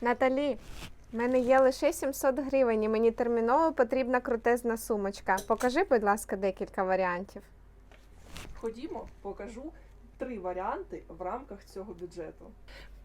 Наталі, в мене є лише 700 гривень і мені терміново потрібна крутезна сумочка. Покажи, будь ласка, декілька варіантів. Ходімо, покажу три варіанти в рамках цього бюджету.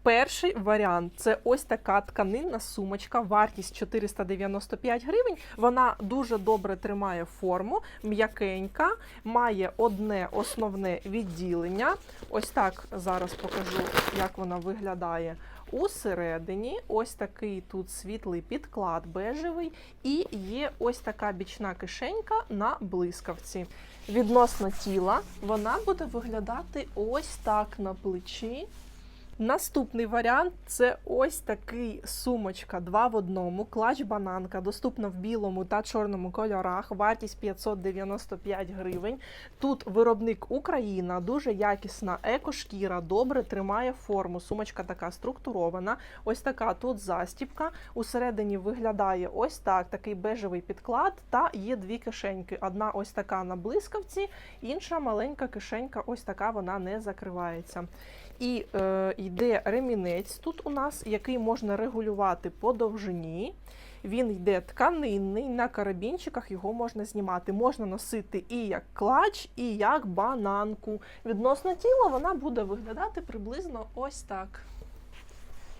Перший варіант це ось така тканинна сумочка, вартість 495 гривень. Вона дуже добре тримає форму, м'якенька, має одне основне відділення. Ось так зараз покажу, як вона виглядає. Усередині ось такий тут світлий підклад бежевий, і є ось така бічна кишенька на блискавці. Відносно тіла вона буде виглядати ось так на плечі. Наступний варіант це ось такий сумочка 2 в одному, клач бананка, доступна в білому та чорному кольорах, вартість 595 гривень. Тут виробник Україна, дуже якісна екошкіра, добре тримає форму. Сумочка така структурована. Ось така тут застіпка. Усередині виглядає ось так, такий бежевий підклад, та є дві кишеньки. Одна ось така на блискавці, інша маленька кишенька, ось така вона не закривається. І е, йде ремінець тут у нас, який можна регулювати по довжині. Він йде тканинний, на карабінчиках його можна знімати. Можна носити і як клач, і як бананку. Відносно тіла вона буде виглядати приблизно ось так.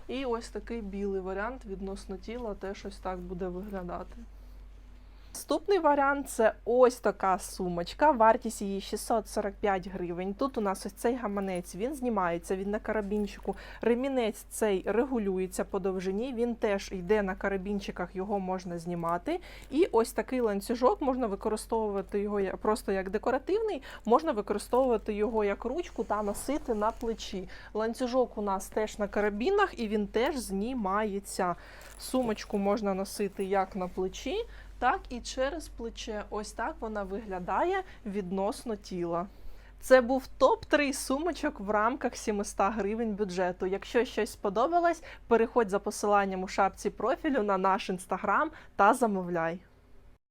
І ось такий білий варіант відносно тіла теж ось так буде виглядати. Наступний варіант це ось така сумочка. Вартість її 645 гривень. Тут у нас ось цей гаманець, він знімається, він на карабінчику. Ремінець цей регулюється по довжині, він теж йде на карабінчиках, його можна знімати. І ось такий ланцюжок можна використовувати його просто як декоративний, можна використовувати його як ручку та носити на плечі. Ланцюжок у нас теж на карабінах і він теж знімається. Сумочку можна носити як на плечі, так і через плече. Ось так вона виглядає відносно тіла. Це був топ-3 сумочок в рамках 700 гривень бюджету. Якщо щось сподобалось, переходь за посиланням у шапці профілю на наш інстаграм та замовляй.